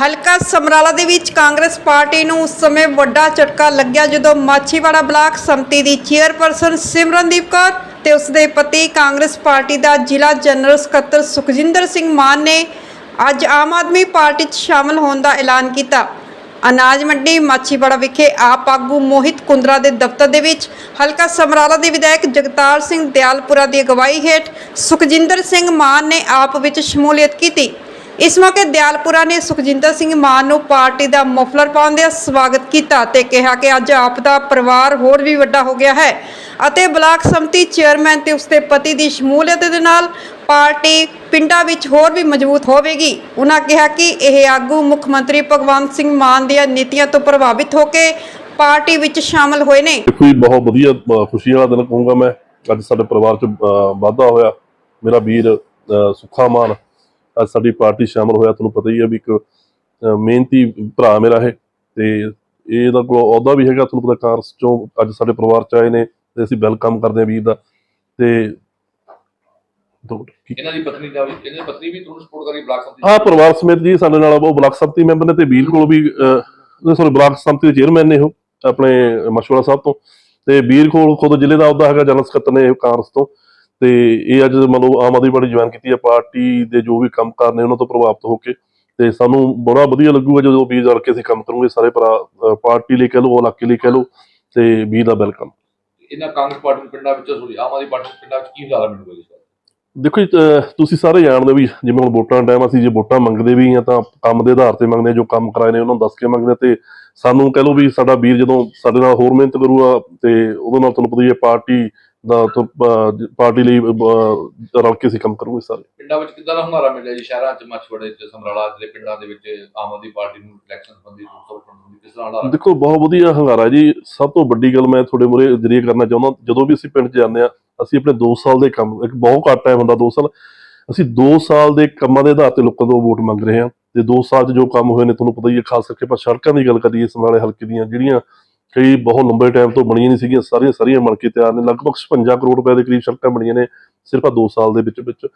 ਹਲਕਾ ਸਮਰਾਲਾ ਦੇ ਵਿੱਚ ਕਾਂਗਰਸ ਪਾਰਟੀ ਨੂੰ ਉਸ ਸਮੇਂ ਵੱਡਾ ਝਟਕਾ ਲੱਗਿਆ ਜਦੋਂ ਮਾਛੀਵਾੜਾ ਬਲਾਕ ਸੰਮਤੀ ਦੀ ਚੇਅਰਪਰਸਨ ਸਿਮਰਨਦੀਪ ਕੌਰ ਤੇ ਉਸ ਦੇ ਪਤੀ ਕਾਂਗਰਸ ਪਾਰਟੀ ਦਾ ਜ਼ਿਲ੍ਹਾ ਜਨਰਲ ਸਕੱਤਰ ਸੁਖਜਿੰਦਰ ਸਿੰਘ ਮਾਨ ਨੇ ਅੱਜ ਆਮ ਆਦਮੀ ਪਾਰਟੀ 'ਚ ਸ਼ਾਮਲ ਹੋਣ ਦਾ ਐਲਾਨ ਕੀਤਾ। ਅਨਾਜ ਮੰਡੀ ਮਾਛੀਵਾੜਾ ਵਿਖੇ ਆਪ ਆਗੂ ਮੋਹਿਤ ਕੁੰਦਰਾ ਦੇ ਦਫ਼ਤਰ ਦੇ ਵਿੱਚ ਹਲਕਾ ਸਮਰਾਲਾ ਦੇ ਵਿਧਾਇਕ ਜਗਤਾਰ ਸਿੰਘ ਦਿਆਲਪੁਰਾ ਦੀ ਅਗਵਾਈ ਹੇਠ ਸੁਖਜਿੰਦਰ ਸਿੰਘ ਮਾਨ ਨੇ ਆਪ ਵਿੱਚ ਸ਼ਮੂਲੀਅਤ ਕੀਤੀ। ਇਸ ਮੌਕੇ ਦਿਆਲਪੁਰਾ ਨੇ ਸੁਖਜਿੰਦਰ ਸਿੰਘ ਮਾਨ ਨੂੰ ਪਾਰਟੀ ਦਾ ਮਫਲਰ ਪਾਉਂਦਿਆਂ ਸਵਾਗਤ ਕੀਤਾ ਤੇ ਕਿਹਾ ਕਿ ਅੱਜ ਆਪ ਦਾ ਪਰਿਵਾਰ ਹੋਰ ਵੀ ਵੱਡਾ ਹੋ ਗਿਆ ਹੈ ਅਤੇ ਬਲਾਕ ਸੰਮਤੀ ਚੇਅਰਮੈਨ ਤੇ ਉਸਦੇ ਪਤੀ ਦੀ ਸ਼ਮੂਲੀਅਤ ਦੇ ਨਾਲ ਪਾਰਟੀ ਪਿੰਡਾਂ ਵਿੱਚ ਹੋਰ ਵੀ ਮਜ਼ਬੂਤ ਹੋਵੇਗੀ। ਉਹਨਾਂ ਕਿਹਾ ਕਿ ਇਹ ਆਗੂ ਮੁੱਖ ਮੰਤਰੀ ਭਗਵੰਤ ਸਿੰਘ ਮਾਨ ਦੀਆਂ ਨੀਤੀਆਂ ਤੋਂ ਪ੍ਰਭਾਵਿਤ ਹੋ ਕੇ ਪਾਰਟੀ ਵਿੱਚ ਸ਼ਾਮਲ ਹੋਏ ਨੇ। ਦੇਖੋ ਬਹੁਤ ਵਧੀਆ ਖੁਸ਼ੀ ਵਾਲਾ ਦਿਨ ਕਹੂੰਗਾ ਮੈਂ। ਅੱਜ ਸਾਡੇ ਪਰਿਵਾਰ ਚ ਵਾਧਾ ਹੋਇਆ। ਮੇਰਾ ਵੀਰ ਸੁਖਾ ਮਾਨ ਅੱਜ ਸਾਡੀ ਪਾਰਟੀ ਸ਼ਾਮਲ ਹੋਇਆ ਤੁਹਾਨੂੰ ਪਤਾ ਹੀ ਹੈ ਵੀ ਇੱਕ ਮਿਹਨਤੀ ਭਰਾ ਮੇਰਾ ਇਹ ਤੇ ਇਹਦਾ ਕੋਲ ਅਹੁਦਾ ਵੀ ਹੈਗਾ ਤੁਹਾਨੂੰ ਪਤਾ ਕਾਂਗਰਸ ਚੋਂ ਅੱਜ ਸਾਡੇ ਪਰਿਵਾਰ ਚ ਆਏ ਨੇ ਤੇ ਅਸੀਂ ਵੈਲਕਮ ਕਰਦੇ ਹਾਂ ਵੀਰ ਦਾ ਤੇ ਇਹਨਾਂ ਦੀ ਪਤਨੀ ਦਾ ਵੀ ਇਹਨਾਂ ਦੀ ਪਤਨੀ ਵੀ ਤੁਹਾਨੂੰ ਸਪੋਰਟ ਕਰੀ ਬਲਾਕ ਸੰਮਤੀ ਹਾਂ ਪਰਿਵਾਰ ਸਮੇਤ ਜੀ ਸਾਡੇ ਨਾਲ ਉਹ ਬਲਾਕ ਸੰਮਤੀ ਮੈਂਬਰ ਨੇ ਤੇ ਵੀਰ ਕੋਲ ਵੀ ਸੋਰੀ ਬਲਾਕ ਸੰਮਤੀ ਦੇ ਚੇਅਰਮੈਨ ਨੇ ਉਹ ਆਪਣੇ ਮਸ਼ਵਰਾ ਸਾਹਿਬ ਤੋਂ ਤੇ ਵੀਰ ਕੋਲ ਖੁਦ ਜ਼ਿਲ੍ਹੇ ਦਾ ਅਹੁਦਾ ਹੈਗਾ ਜਨਰਲ ਸਕੱਤਰ ਨੇ ਇਹ ਕਾਂਗਰਸ ਤੋਂ ਤੇ ਇਹ ਅੱਜ ਮਤਲਬ ਆਮ ਆਦਮੀ ਪਾਰਟੀ ਜੁਆਇਨ ਕੀਤੀ ਹੈ ਪਾਰਟੀ ਦੇ ਜੋ ਵੀ ਕੰਮ ਕਾਰ ਨੇ ਉਹਨਾਂ ਤੋਂ ਪ੍ਰਭਾਵਿਤ ਹੋ ਕੇ ਤੇ ਸਾਨੂੰ ਬੜਾ ਵਧੀਆ ਲੱਗੂਗਾ ਜਦੋਂ ਵੀਰ ਰਲ ਕੇ ਅਸੀਂ ਕੰਮ ਕਰੂਗੇ ਸਾਰੇ ਪਾਰਟੀ ਲਈ ਕਹਿ ਲਓ ਇਲਾਕੇ ਲਈ ਕਹਿ ਲਓ ਤੇ ਵੀਰ ਦਾ ਵੈਲਕਮ। ਇਹਨਾਂ ਕਾਂਗਰਸ ਪਾਰਟੀ ਪਿੰਡਾਂ ਵਿੱਚ ਸੋਰੀ ਆਮ ਆਦਮੀ ਪਾਰਟੀ ਪਿੰਡਾਂ ਵਿੱਚ ਕੀ ਜ਼ਿਆਦਾ ਮਿਲੂਗਾ ਜੀ? ਦੇਖੋ ਤੁਸੀਂ ਸਾਰੇ ਜਾਣਦੇ ਹੋ ਵੀ ਜਿਵੇਂ ਹੁਣ ਵੋਟਾਂ ਦਾ ਟਾਈਮ ਅਸੀਂ ਜੇ ਵੋਟਾਂ ਮੰਗਦੇ ਵੀ ਹਾਂ ਤਾਂ ਕੰਮ ਦੇ ਆਧਾਰ ਤੇ ਮੰਗਦੇ ਜੋ ਕੰਮ ਕਰਾਏ ਨੇ ਉਹਨਾਂ ਨੂੰ ਦੱਸ ਕੇ ਮੰਗਦੇ ਤੇ ਸਾਨੂੰ ਕਹਿ ਲਓ ਵੀ ਸਾਡਾ ਵੀਰ ਜਦੋਂ ਸਾਡੇ ਨਾਲ ਹੋਰ ਮਿਹਨਤ ਕਰੂਗਾ ਤੇ ਉਹਦੇ ਨਾਲ ਤੁਹਾਨੂੰ ਪਤਾ ਹੀ ਹੈ ਪਾਰਟੀ ਦਾ ਤੋਂ, ਪਾਰਟੀ ਲਈ ਰਲ ਕੇ ਅਸੀਂ ਕੰਮ ਕਰੂਗੇ ਸਾਰੇ। ਪਿੰਡਾਂ ਵਿੱਚ ਕਿੱਦਾਂ ਦਾ ਹੁੰਗਾਰਾ ਮਿਲਿਆ ਜੀ? ਸ਼ਹਿਰਾਂ 'ਚ ਮੱਛਵੜੇ 'ਚ ਸਮਰਾਲਾ ਦੇ ਪਿੰਡਾਂ ਦੇ ਵਿੱਚ ਆਮ ਆਦਮੀ ਪਾਰਟੀ ਨੂੰ ਇਲੈਕਸ਼ਨ ਸੰਬੰਧੀ ਸੰਬੰਧੀ ਕਿਸ ਤਰ੍ਹਾਂ ਦਾ ਦੇਖੋ ਬਹੁਤ ਵਧੀਆ ਹੰਗਾਰਾ ਜੀ। ਸਭ ਤੋਂ ਵੱਡੀ ਗੱਲ ਮੈਂ ਤੁਹਾਡੇ ਮੂਹਰੇ ਜਰੀਏ ਕਰਨਾ ਚਾਹੁੰਦਾ ਜਦੋਂ ਵੀ ਅਸੀਂ ਪਿੰਡ 'ਚ ਜਾਂਦੇ ਆ ਅਸੀਂ ਆਪਣੇ 2 ਸਾਲ ਦੇ ਕੰਮ ਇੱਕ ਬਹੁਤ ਘੱਟ ਟਾਈਮ ਹੁੰਦਾ 2 ਸਾਲ। ਅਸੀਂ 2 ਸਾਲ ਦੇ ਕੰਮਾਂ ਦੇ ਆਧਾਰ ਤੇ ਲੋਕਾਂ ਤੋਂ ਵੋਟ ਮੰਗ ਰਹੇ ਹਾਂ। ਤੇ 2 ਸਾਲ 'ਚ ਜੋ ਕੰਮ ਹੋਏ ਨੇ ਤੁਹਾਨੂੰ ਪਤਾ ਹੀ ਹੈ ਖਾਸ ਕਰਕੇ ਆਪਾਂ ਸੜਕਾਂ ਦੀ ਗੱਲ ਕਰੀਏ ਸਮਰਾਲੇ ਹਲਕੇ ਦੀਆਂ ਜਿਹੜੀਆਂ ਕਈ ਬਹੁਤ ਲੰਬੇ ਟਾਈਮ ਤੋਂ ਬਣੀਆਂ ਨਹੀਂ ਸੀਗੀਆਂ ਸਾਰੀਆਂ ਸਾਰੀਆਂ ਬਣ ਕੇ ਤਿਆਰ ਨੇ। ਲਗਭਗ 56 ਕਰੋੜ ਰੁਪਏ ਦੇ ਕਰੀਬ ਸੜਕਾਂ ਬਣੀਆਂ ਨੇ ਸਿਰਫ ਆ 2 ਸਾਲ ਦੇ ਵਿੱਚ ਵਿੱਚ।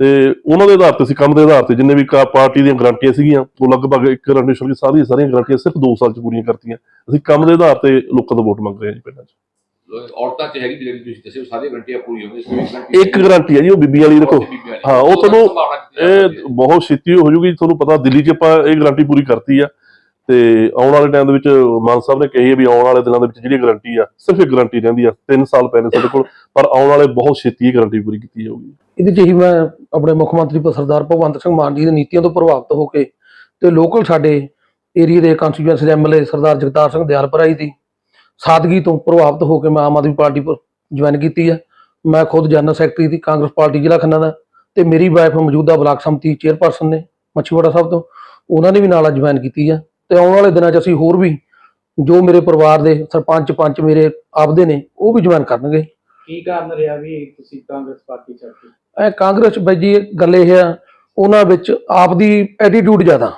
ਤੇ ਉਹਨਾਂ ਦੇ ਆਧਾਰ ਤੇ ਅਸੀਂ ਕੰਮ ਦੇ ਆਧਾਰ ਤੇ ਜਿੰਨੇ ਵੀ ਕਾ- ਪਾਰਟੀ ਦੀਆਂ ਗਰੰਟੀਆਂ ਸੀਗੀਆਂ ਉਹ ਲਗਭਗ ਇੱਕ ਗਰੰਟੀ ਕੇ ਸਾਰੀਆਂ ਸਾਰੀਆਂ ਗਰੰਟੀਆਂ ਸਿਰਫ 2 ਸਾਲ 'ਚ ਪੂਰੀਆਂ ਕਰਤੀਆਂ। ਅਸੀਂ ਕੰਮ ਦੇ ਆਧਾਰ ਤੇ ਲੋਕਾਂ ਤੋਂ ਵੋਟ ਮੰਗ ਰਹੇ ਹਾਂ ਜੀ ਪਿੰਡਾਂ 'ਚ। ਔਰਤਾਂ 'ਚ ਹੈਗੀ ਜਿਹੜੀ ਤੁਸੀਂ ਦੱਸਿਓ ਸਾਰੀਆਂ ਗਰੰਟੀਆਂ ਪੂਰੀਆਂ ਹੋਣਗੀਆਂ ਇੱਕ ਗਰੰਟੀ ਹੈ। ਜੀ ਉਹ ਬੀਬੀ ਵਾਲੀ ਦੇਖੋ ਹਾਂ, ਉਹ ਤੁਹਾਨੂੰ ਇਹ ਬਹੁਤ ਛੇਤੀ ਹੋ ਜੂਗੀ ਤੁਹਾਨੂੰ ਪਤਾ ਦਿੱਲੀ 'ਚ ਆਪਾਂ ਇਹ ਗਰੰਟੀ ਪੂਰੀ ਕਰਤੀ ਆ। ਤੇ ਆਉਣ ਵਾਲੇ ਟਾਈਮ ਦੇ ਵਿੱਚ ਮਾਨ ਸਾਹਿਬ ਨੇ ਕਹੀ ਹੈ ਵੀ ਆਉਣ ਵਾਲੇ ਦਿਨਾਂ ਦੇ ਵਿੱਚ ਜਿਹੜੀ ਗਰੰਟੀ ਆ, ਸਿਰਫ ਇੱਕ ਗਰੰਟੀ ਰਹਿੰਦੀ ਆ 3 ਸਾਲ ਪਏ ਨੇ ਸਾਡੇ ਕੋਲ, ਪਰ ਆਉਣ ਵਾਲੇ ਬਹੁਤ ਛੇਤੀ ਇਹ ਗਰੰਟੀ ਪੂਰੀ ਕੀਤੀ ਜਾਊਗੀ। ਇਹਦੇ 'ਚ ਹੀ ਮੈਂ ਆਪਣੇ ਮੁੱਖ ਮੰਤਰੀ ਸਰਦਾਰ ਭਗਵੰਤ ਸਿੰਘ ਮਾਨ ਜੀ ਦੀ ਨੀਤੀਆਂ ਤੋਂ ਪ੍ਰਭਾਵਿਤ ਹੋ ਕੇ ਤੇ ਲੋਕਲ ਸਾਡੇ ਏਰੀਆ ਦੇ ਕੰਸਟੀਚੁਐਂਸੀ ਦੇ ਐਮਐਲਏ ਸਰਦਾਰ ਜਗਤਾਰ ਸਿੰਘ ਦਿਆਲਪੁਰਾ ਜੀ ਦੀ ਸਾਦਗੀ ਤੋਂ ਪ੍ਰਭਾਵਿਤ ਹੋ ਕੇ ਮੈਂ ਆਮ ਆਦਮੀ ਪਾਰਟੀ ਜੁਆਇਨ ਕੀਤੀ ਹੈ ਮੈਂ ਖੁਦ ਜਨਰਲ ਸੈਕਟਰੀ ਦੀ, ਕਾਂਗਰਸ ਪਾਰਟੀ ਜ਼ਿਲ੍ਹਾ ਖੰਨਾ ਦਾ ਤੇ ਮੇਰੀ ਵਾਈਫ ਮੌਜੂਦਾ ਬਲਾਕ ਸੰਮਤੀ ਚੇਅਰਪਰਸਨ ਨੇ ਮੱਛੀਵਾੜਾ ਸਾਹਿਬ ਤੋਂ, ਉਹਨਾਂ ਨੇ ਵੀ ਨਾਲ ਜੁਆਇਨ ਕੀਤੀ ਹੈ ਤੇ ਆਉਣ ਵਾਲੇ ਦਿਨਾਂ 'ਚ ਅਸੀਂ ਹੋਰ ਵੀ ਜੋ ਮੇਰੇ ਪਰਿਵਾਰ ਦੇ ਸਰਪੰਚ ਪੰਚ ਮੇਰੇ ਆਪਦੇ ਨੇ ਉਹ ਵੀ ਜੁਆਇਨ ਕਰਨਗੇ। ਕੀ ਕਾਰਨ ਰਿਹਾ ਵੀ ਤੁਸੀਂ ਕਾਂਗਰਸ ਪਾਰਟੀ ਛੱਡ ਇਹ ਕਾਂਗਰਸ ਵਿੱਚ ਜੀ ਗੱਲ ਇਹ ਆ ਉਹਨਾਂ ਵਿੱਚ ਆਪ ਦੀ ਐਟੀਟਿਊਡ ਜ਼ਿਆਦਾ।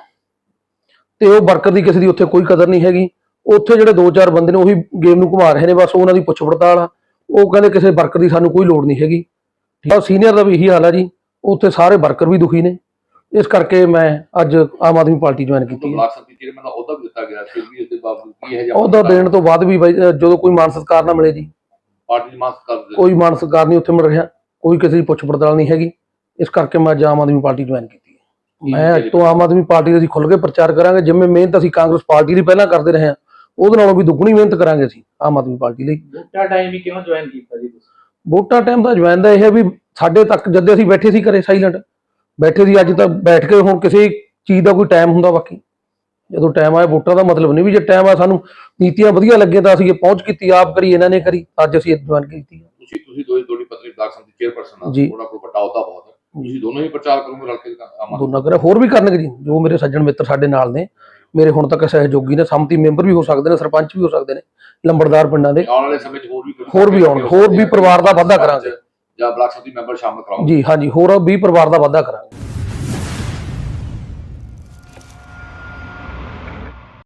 ਤੇ ਉਹ ਵਰਕਰ ਦੀ ਕਿਸੇ ਦੀ ਉੱਥੇ ਕੋਈ ਕਦਰ ਨਹੀਂ ਹੈਗੀ। ਉੱਥੇ ਜਿਹੜੇ ਦੋ ਚਾਰ ਬੰਦੇ ਨੇ ਉਹੀ ਗੇਮ ਨੂੰ ਘੁਮਾ ਰਹੇ ਨੇ ਬਸ ਉਹਨਾਂ ਦੀ ਪੁੱਛ ਪੜਤਾਲ ਆ। ਉਹ ਕਹਿੰਦੇ ਕਿਸੇ ਵਰਕਰ ਦੀ ਸਾਨੂੰ ਕੋਈ ਲੋੜ ਨਹੀਂ ਹੈਗੀ। ਠੀਕ ਆ ਸੀਨੀਅਰ ਦਾ ਵੀ ਇਹੀ ਹਾਲ ਆ ਜੀ। ਉੱਥੇ ਸਾਰੇ ਵਰਕਰ ਵੀ ਦੁਖੀ ਨੇ। ਇਸ ਕਰਕੇ ਮੈਂ ਅੱਜ ਆਮ ਆਦਮੀ ਪਾਰਟੀ ਜੁਆਇਨ ਕੀਤੀ ਹੈ। ਬਲਾਕ ਸੰਮਤੀ ਚੇਅਰਮੈਨ ਦਾ ਅਹੁਦਾ ਵੀ ਦਿੱਤਾ ਗਿਆ ਫਿਰ ਵੀ ਉਹਦੇ ਬਾਵਜੂਦ ਕੀ ਹੈ ਜਿਹਾ ਉਹਦਾ ਦੇਣ ਤੋਂ ਬਾਅਦ ਵੀ ਬਾਈ, ਜਦੋਂ ਕੋਈ ਮਾਨ ਸਤਿਕਾਰ ਨਾ ਮਿਲੇ ਜੀ। ਪਾਰਟੀ ਦੀ ਮਾਸ ਕਰ ਦੇ ਕੋਈ ਮਾਨ ਸਤਿਕਾਰ ਨਹੀਂ ਉੱਥੇ ਮਿਲ ਰਿਹਾ ਕੋਈ ਕਿਸੇ ਦੀ ਪੁੱਛ ਪੜਤਾਲ ਨਹੀਂ ਹੈਗੀ। ਇਸ ਕਰਕੇ ਮੈਂ ਅੱਜ ਆਮ ਆਦਮੀ ਪਾਰਟੀ ਜੁਆਇਨ ਕੀਤੀ ਹੈ। ਮੈਂ ਅੱਜ ਤੋਂ ਆਮ ਆਦਮੀ ਪਾਰਟੀ ਦਾ ਅਸੀਂ ਖੁੱਲ੍ਹ ਕੇ ਪ੍ਰਚਾਰ ਕਰਾਂਗੇ ਜਿਵੇਂ ਮਿਹਨਤ ਅਸੀਂ ਕਾਂਗਰਸ ਪਾਰਟੀ ਲਈ ਪਹਿਲਾਂ ਕਰਦੇ ਰਹੇ ਹਾਂ ਉਹਦੇ ਨਾਲੋਂ ਵੀ ਦੁੱਗਣੀ ਮਿਹਨਤ ਕਰਾਂਗੇ ਅਸੀਂ ਆਮ ਆਦਮੀ ਪਾਰਟੀ ਲਈ। ਵੋਟਾਂ ਟਾਈਮ ਵੀ ਕਿਉਂ ਜੁਆਇਨ ਕੀਤਾ ਜੀ ਤੁਸੀਂ? ਵੋਟਾਂ ਟਾਈਮ ਦਾ ਜੁਆਇਨ ਦਾ ਇਹ ਹੈ ਵੀ ਸਾਡੇ ਤੱਕ ਜਦ ਅਸੀਂ ਬੈਠੇ ਸੀ ਘਰੇ ਸਾਇਲੈਂਟ ਬੈਠੇ ਸੀ ਅੱਜ ਤਾਂ ਬੈਠ ਕੇ ਹੁਣ ਕਿਸੇ ਚੀਜ਼ ਦਾ ਕੋਈ ਟਾਈਮ ਹੁੰਦਾ ਬਾਕੀ। ਜਦੋਂ ਟਾਈਮ ਆਇਆ ਵੋਟਾਂ ਦਾ ਮਤਲਬ ਨਹੀਂ ਵੀ ਜੇ ਟਾਈਮ ਆ ਸਾਨੂੰ ਨੀਤੀਆਂ ਵਧੀਆ ਲੱਗੀਆਂ ਤਾਂ ਅਸੀਂ ਇਹ ਪਹੁੰਚ ਕੀਤੀ ਆਪ ਕਰੀ ਇਹਨਾਂ ਨੇ ਕਰੀ ਅੱਜ ਅਸੀਂ ਜੁਆਇਨ ਕੀਤੀ ਹੈ ਤੁਸੀਂ ਤੁਸੀਂ ਦੋਈ ਤੁਹਾਡੀ ਪਤਨੀ ਬਲਾਕ ਸੰਮਤੀ ਚੇਅਰਪਰਸਨ ਆ। ਉਹਨਾਂ ਕੋਲ ਵੱਡਾ ਅਹੁਦਾ ਬਹੁਤ ਹੈ ਤੁਸੀਂ ਦੋਨੋਂ ਹੀ ਪ੍ਰਚਾਰ ਕਰੋਗੇ ਰਲ ਕੇ ਆਮ ਦੋਨਾਂ ਕਰੇ ਹੋਰ ਵੀ ਕਰਨਗੇ ਜੀ ਜੋ ਮੇਰੇ ਸੱਜਣ ਮਿੱਤਰ ਸਾਡੇ ਨਾਲ ਨੇ ਮੇਰੇ ਹੁਣ ਤੱਕ ਸਹਿਯੋਗੀ ਨੇ ਸੰਮਤੀ ਮੈਂਬਰ ਵੀ ਹੋ ਸਕਦੇ ਨੇ ਸਰਪੰਚ ਵੀ ਹੋ ਸਕਦੇ ਨੇ ਲੰਬੜਦਾਰ ਪਿੰਡਾਂ ਦੇ ਆਉਣ ਵਾਲੇ ਸਮੇਂ 'ਚ ਹੋਰ ਵੀ ਹੋਰ ਵੀ ਆਉਣ ਹੋਰ ਵੀ ਪਰਿਵਾਰ ਦਾ ਵਾਧਾ ਕਰਾਂਗੇ। ਜਾਂ ਬਲਾਕ ਸੰਮਤੀ ਮੈਂਬਰ ਸ਼ਾਮਲ ਕਰਾਉਂਗੇ। ਜੀ ਹਾਂਜੀ ਹੋਰ 20 ਪਰਿਵਾਰ ਦਾ ਵਾਧਾ ਕਰਾਂਗੇ।